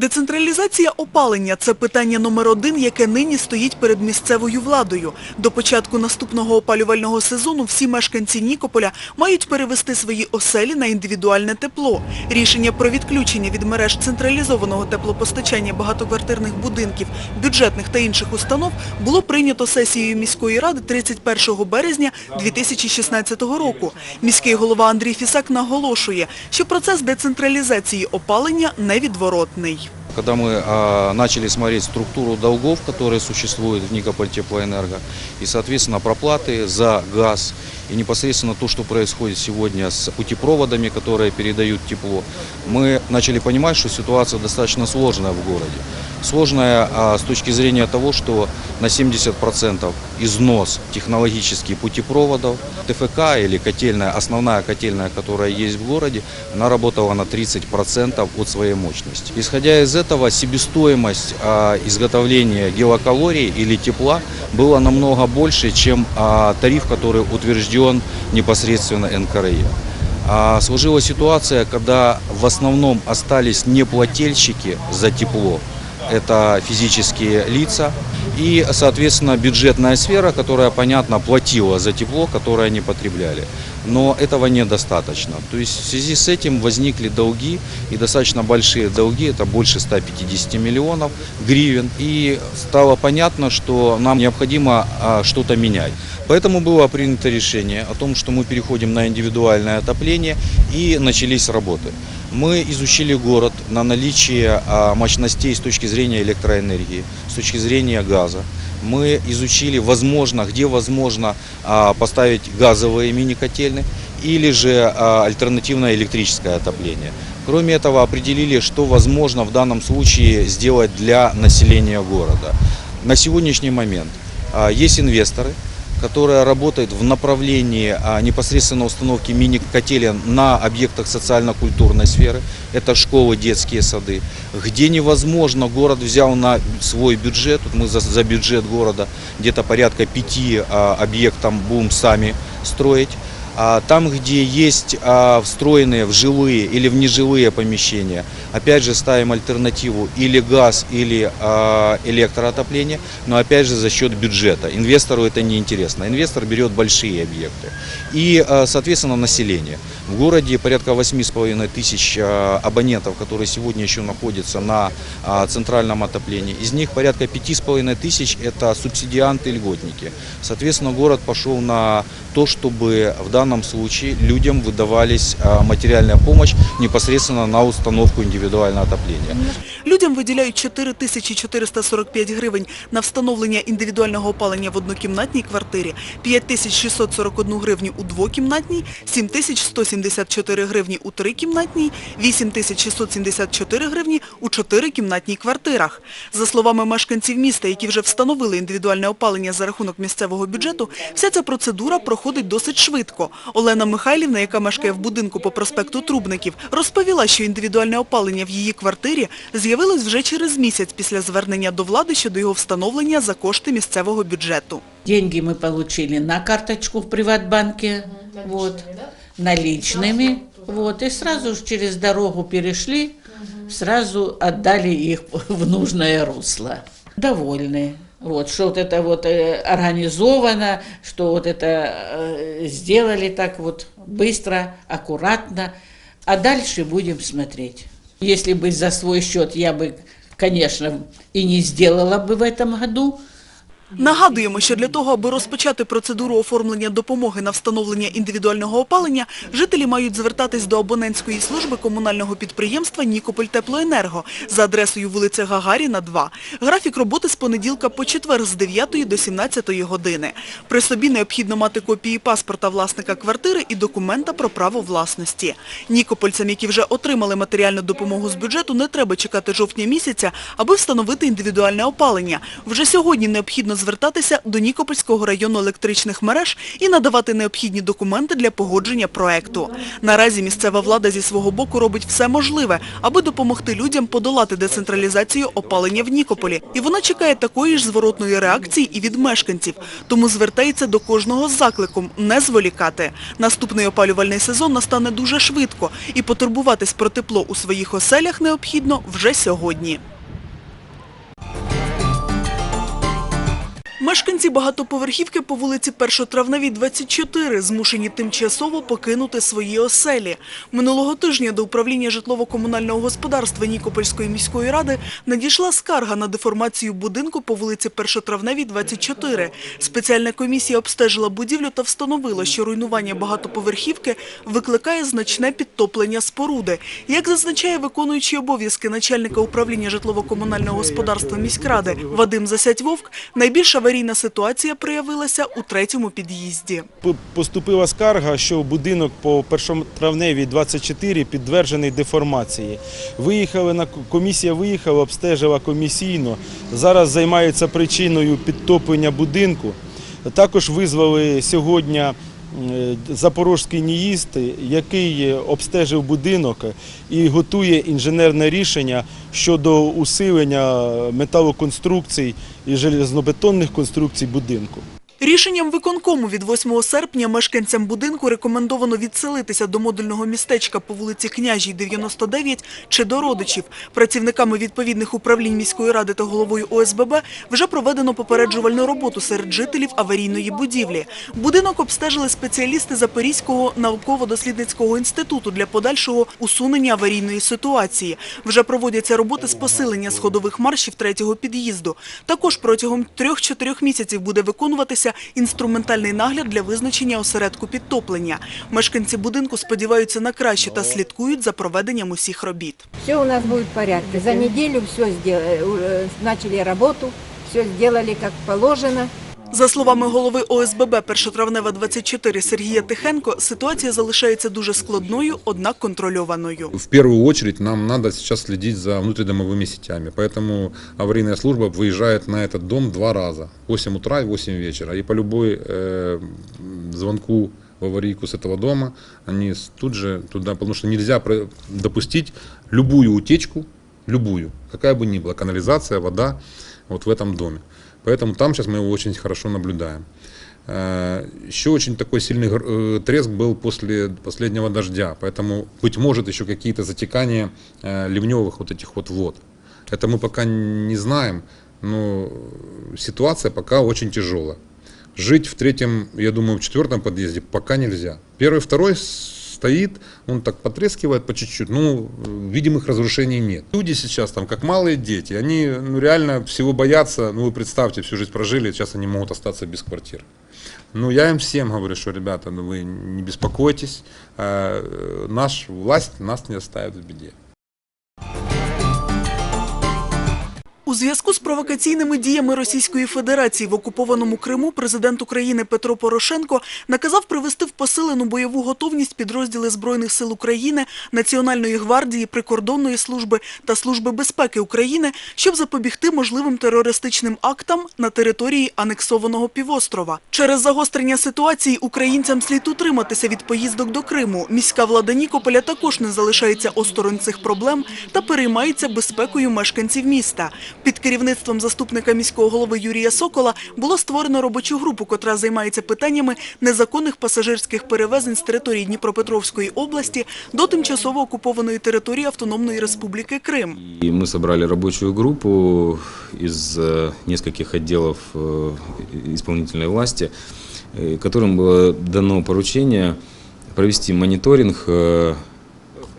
Децентралізація опалення – це питання номер один, яке нині стоїть перед місцевою владою. До початку наступного опалювального сезону всі мешканці Нікополя мають перевести свої оселі на індивідуальне тепло. Рішення про відключення від мереж централізованого теплопостачання багатоквартирних будинків, бюджетних та інших установ було прийнято сесією міської ради 31 березня 2016 року. Міський голова Андрій Фісак наголошує, що процес децентралізації опалення невідворотний Когда мы а, начали смотреть структуру долгов, которые существуют в Никополь Теплоэнерго, и, соответственно, проплаты за газ, и непосредственно то, что происходит сегодня с путепроводами, которые передают тепло, мы начали понимать, что ситуация достаточно сложная в городе. Сложная с точки зрения того, что на 70% износ технологических путепроводов, ТФК или котельная, основная котельная, которая есть в городе, она работала на 30% от своей мощности. Исходя из этого, себестоимость а, изготовления гелокалорий или тепла была намного больше, чем а, тариф, который утвержден непосредственно НКРЕ. А, Сложилась ситуация, когда в основном остались неплательщики за тепло, это физические лица, и, соответственно, бюджетная сфера, которая, понятно, платила за тепло, которое они потребляли. Но этого недостаточно. То есть в связи с этим возникли долги, и достаточно большие долги, это больше 150 миллионов гривен, и стало понятно, что нам необходимо а, что-то менять. Поэтому было принято решение о том, что мы переходим на индивидуальное отопление, и начались работы. Мы изучили город на наличие а, мощностей с точки зрения электроэнергии, с точки зрения газа. Мы изучили, возможно, где возможно а, поставить газовые мини-котельные или же а, альтернативное электрическое отопление. Кроме этого, определили, что возможно в данном случае сделать для населения города. На сегодняшний момент есть инвесторы, которая работает в направлении а, непосредственно установки мини-котелен на объектах социально-культурной сферы. Это школы, детские сады. Где невозможно, город взял на свой бюджет, мы за, за бюджет города где-то порядка пяти а, объектам будем сами строить. А там, где есть а, встроенные в жилые или в нежилые помещения, опять же ставим альтернативу или газ, или а, электроотопление, но опять же за счет бюджета. Инвестору это не интересно. Инвестор берет большие объекты. И, соответственно, население. В городе порядка 8,5 тысяч абонентов, которые сегодня еще находятся на центральном отоплении. Из них порядка 5,5 тысяч это субсидианты, льготники. Соответственно, город пошел на то, чтобы в данном случае людям выдавались материальная помощь непосредственно на установку индивидуального отопления. Людям виділяють 4 тисячі 445 гривень на встановлення індивідуального опалення в однокімнатній квартирі, 5 тисяч 641 гривню у двокімнатній, 7 тисяч 174 гривні у трикімнатній, 8 тисяч 674 гривні у чотирикімнатній квартирах. За словами мешканців міста, які вже встановили індивідуальне опалення за рахунок місцевого бюджету, вся ця процедура проходить досить швидко. Олена Михайлівна, яка мешкає в будинку по проспекту Трубників, розповіла, що індивідуальне опалення в її квартирі з'явилось вже через місяць після звернення до влади щодо його встановлення за кошти місцевого бюджету. Деньги мы получили на карточку в Приватбанке, вот, наличными, вот, и сразу же через дорогу перешли, сразу отдали их в нужное русло. Довольны. Вот, что вот это вот э, организовано, что вот это э, сделали так вот быстро, аккуратно, а дальше будем смотреть. Если бы за свой счет я бы, конечно, и не сделала бы в этом году, Нагадуємо, що для того, аби розпочати процедуру оформлення допомоги на встановлення індивідуального опалення, жителі мають звертатись до абонентської служби комунального підприємства «Нікополь Теплоенерго» за адресою вулиця Гагаріна, 2. Графік роботи з понеділка по четвер з 9 до 17 години. При собі необхідно мати копії паспорта власника квартири і документа про право власності. Нікопольцям, які вже отримали матеріальну допомогу з бюджету, не треба чекати жовтня місяця, аби встановити індивідуальне опалення. Вже сьогодні необхідно звертатися до Нікопольського району електричних мереж і надавати необхідні документи для погодження проекту. Наразі місцева влада зі свого боку робить все можливе, аби допомогти людям подолати децентралізацію опалення в Нікополі. І вона чекає такої ж зворотної реакції і від мешканців. Тому звертається до кожного з закликом не зволікати. Наступний опалювальний сезон настане дуже швидко, і потурбуватись про тепло у своїх оселях необхідно вже сьогодні. Мешканці багатоповерхівки по вулиці Першотравневій, 24 змушені тимчасово покинути свої оселі. Минулого тижня до управління житлово-комунального господарства Нікопольської міської ради надійшла скарга на деформацію будинку по вулиці Першотравневій, 24. Спеціальна комісія обстежила будівлю та встановила, що руйнування багатоповерхівки викликає значне підтоплення споруди. Як зазначає виконуючий обов'язки начальника управління житлово-комунального господарства міськради Вадим Засядь-Вовк, найбільш аварійна ситуація проявилася у третьому під'їзді. Поступила скарга, що будинок по першотравневій 24 підтверджений деформації. Виїхали на комісія виїхала, обстежила комісійно. Зараз займається причиною підтоплення будинку. Також визвали сьогодні е, запорозький НІїст, який обстежив будинок і готує інженерне рішення щодо усилення металоконструкцій і железнобетонних конструкцій будинку. Рішенням виконкому від 8 серпня мешканцям будинку рекомендовано відселитися до модульного містечка по вулиці Княжій, 99 чи до родичів. Працівниками відповідних управлінь міської ради та головою ОСББ вже проведено попереджувальну роботу серед жителів аварійної будівлі. Будинок обстежили спеціалісти Запорізького науково-дослідницького інституту для подальшого усунення аварійної ситуації. Вже проводяться роботи з посилення сходових маршів третього під'їзду. Також протягом 3-4 місяців буде виконуватися інструментальний нагляд для визначення осередку підтоплення. Мешканці будинку сподіваються на краще та слідкують за проведенням усіх робіт. Все у нас буде в порядку. За неділю все почали роботу, начали все зробили як положено. За словами голови ОСББ Першотравнева 24 Сергія Тихенко, ситуація залишається дуже складною, однак контрольованою. В первую очередь нам надо сейчас следить за внутридомовыми сетями, поэтому аварийная служба выезжает на этот дом два раза, 8 утра и 8 вечера. И по любой э, звонку в аварийку с этого дома, они с- тут же туда, потому что нельзя про- допустить любую утечку, любую, какая бы ни была, канализация, вода, вот в этом доме. Поэтому там сейчас мы его очень хорошо наблюдаем. Э, Еще очень такой сильный э, треск был после последнего дождя, поэтому, быть может, еще какие-то затекания э, ливневых вот этих вот вод. Это мы пока не знаем, но ситуация пока очень тяжелая. Жить в третьем, я думаю, в четвертом подъезде пока нельзя. Первый, второй стоит, он так потрескивает по чуть-чуть, ну, э, видимых разрушений нет. Люди сейчас там, как малые дети, они ну, реально всего боятся, ну, вы представьте, всю жизнь прожили, сейчас они могут остаться без квартир. Ну, я им всем говорю, что, ребята, ну, вы не беспокойтесь, э, наш власть нас не оставит в беде. У зв'язку з провокаційними діями Російської Федерації в окупованому Криму президент України Петро Порошенко наказав привести в посилену бойову готовність підрозділи Збройних сил України, Національної гвардії, Прикордонної служби та Служби безпеки України, щоб запобігти можливим терористичним актам на території анексованого півострова. Через загострення ситуації українцям слід утриматися від поїздок до Криму. Міська влада Нікополя також не залишається осторонь цих проблем та переймається безпекою мешканців міста. Під керівництвом заступника міського голови Юрія Сокола було створено робочу групу, котра займається питаннями незаконних пасажирських перевезень з території Дніпропетровської області до тимчасово окупованої території Автономної Республіки Крим. И мы собрали рабочую группу из э, нескольких отделов э, исполнительной власти, э, которым было дано поручение провести мониторинг э,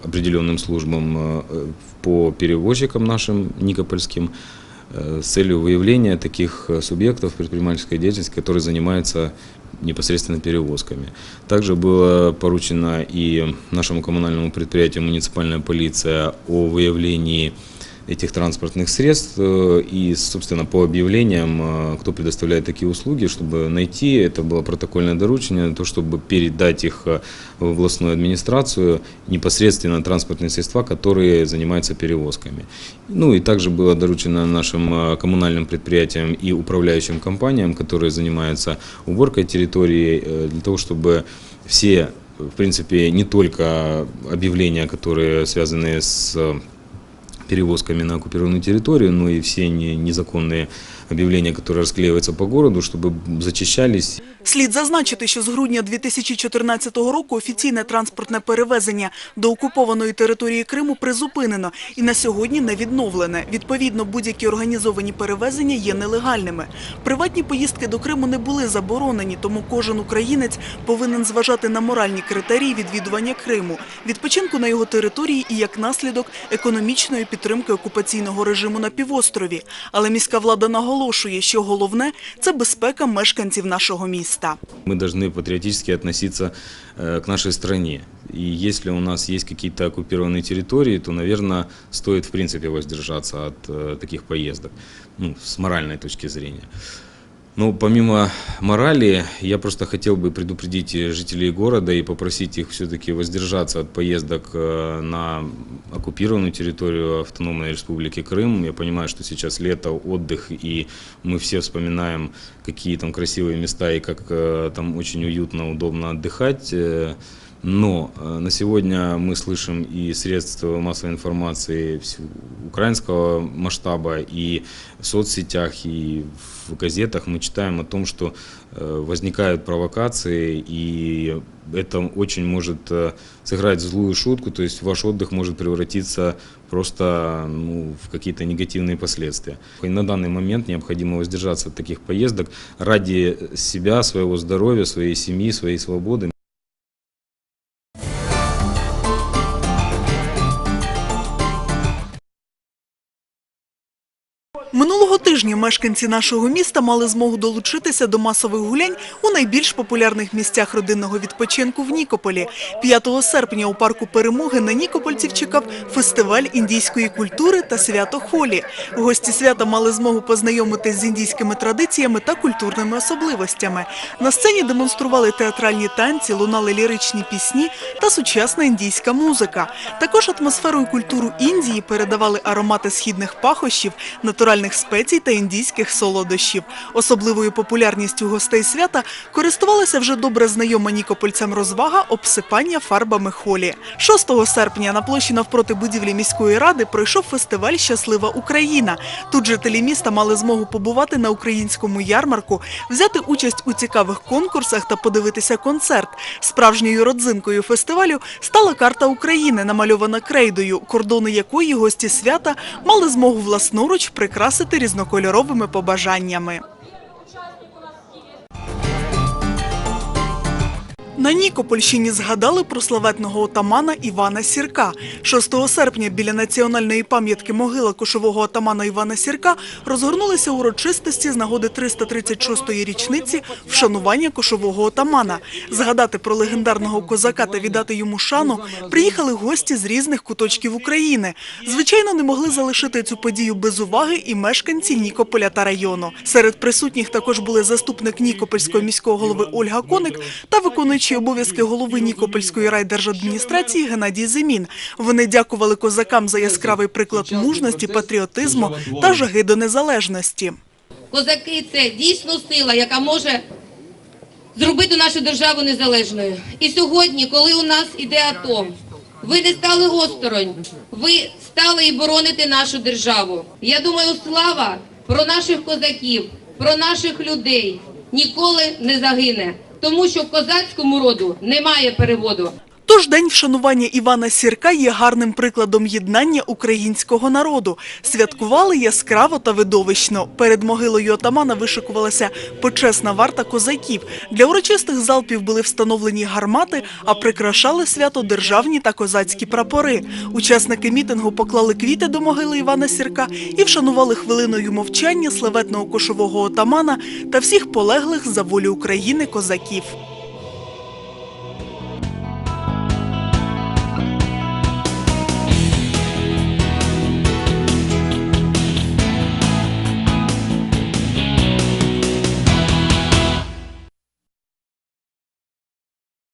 определенным службам э, по перевозчикам нашим никопольским э, с целью выявления таких э, субъектов предпринимательской деятельности, которые занимаются непосредственно перевозками. Также было поручено и нашему коммунальному предприятию «Муниципальная полиция» о выявлении этих транспортных средств э, и, собственно, по объявлениям, э, кто предоставляет такие услуги, чтобы найти, это было протокольное доручение, то, чтобы передать их э, в областную администрацию непосредственно транспортные средства, которые занимаются перевозками. Ну и также было доручено нашим коммунальным предприятиям и управляющим компаниям, которые занимаются уборкой территории, для того, чтобы все, в принципе, не только объявления, которые связаны с перевозками на оккупированную территорию, но и все не- незаконные объявления, которые расклеиваются по городу, чтобы зачищались Слід зазначити, що з грудня 2014 року офіційне транспортне перевезення до окупованої території Криму призупинено і на сьогодні не відновлене. Відповідно, будь-які організовані перевезення є нелегальними. Приватні поїздки до Криму не були заборонені, тому кожен українець повинен зважати на моральні критерії відвідування Криму, відпочинку на його території і як наслідок економічної підтримки окупаційного режиму на півострові. Але міська влада наголошує, що головне це безпека мешканців нашого міста. Мы должны патриотически относиться э, к нашей стране. И если у нас есть какие-то оккупированные территории, то, наверное, стоит в принципе воздержаться от э, таких поездок, ну, с моральной точки зрения. Но помимо морали, я просто хотел бы предупредить э, жителей города и попросить их все-таки воздержаться от поездок э, на оккупированную территорию автономной республики Крым. Я понимаю, что сейчас лето, отдых, и мы все вспоминаем, какие там красивые места и как э, там очень уютно, удобно отдыхать. Но э, на сегодня мы слышим и средств массовой информации украинского масштаба, и в соцсетях, и в газетах мы читаем о том, что э, возникают провокации, и это очень может э, сыграть злую шутку, то есть ваш отдых может превратиться просто ну, в какие-то негативные последствия. И на данный момент необходимо воздержаться от таких поездок ради себя, своего здоровья, своей семьи, своей свободы. Мешканці нашого міста мали змогу долучитися до масових гулянь у найбільш популярних місцях родинного відпочинку в Нікополі. 5 серпня у парку Перемоги на Нікопольців чекав фестиваль індійської культури та свято Холі. Гості свята мали змогу познайомитись з індійськими традиціями та культурними особливостями. На сцені демонстрували театральні танці, лунали ліричні пісні та сучасна індійська музика. Також атмосферу і культуру Індії передавали аромати східних пахощів, натуральних спецій та індійських солодощів. Особливою популярністю гостей свята користувалася вже добре знайома нікопольцям розвага обсипання фарбами холі. 6 серпня на площі навпроти будівлі міської ради пройшов фестиваль Щаслива Україна. Тут жителі міста мали змогу побувати на українському ярмарку, взяти участь у цікавих конкурсах та подивитися концерт. Справжньою родзинкою фестивалю стала карта України, намальована крейдою, кордони якої гості свята мали змогу власноруч прикрасити різнокольоровими побажаннями. На Нікопольщині згадали про славетного отамана Івана Сірка. 6 серпня біля національної пам'ятки могила кошового отамана Івана Сірка розгорнулися урочистості з нагоди 336-ї річниці вшанування кошового отамана. Згадати про легендарного козака та віддати йому шану приїхали гості з різних куточків України. Звичайно, не могли залишити цю подію без уваги і мешканці Нікополя та району. Серед присутніх також були заступник Нікопольського міського голови Ольга Коник та виконуючий обов'язки голови Нікопольської райдержадміністрації Геннадій Зимін. Вони дякували козакам за яскравий приклад мужності, патріотизму та жаги до незалежності. Козаки це дійсно сила, яка може зробити нашу державу незалежною. І сьогодні, коли у нас іде АТО, ви не стали осторонь, ви стали і бороните нашу державу. Я думаю, слава про наших козаків, про наших людей ніколи не загине, тому що козацькому роду немає переводу. Тож день вшанування Івана Сірка є гарним прикладом єднання українського народу. Святкували яскраво та видовищно. Перед могилою отамана вишикувалася почесна варта козаків. Для урочистих залпів були встановлені гармати, а прикрашали свято державні та козацькі прапори. Учасники мітингу поклали квіти до могили Івана Сірка і вшанували хвилиною мовчання славетного кошового отамана та всіх полеглих за волю України козаків.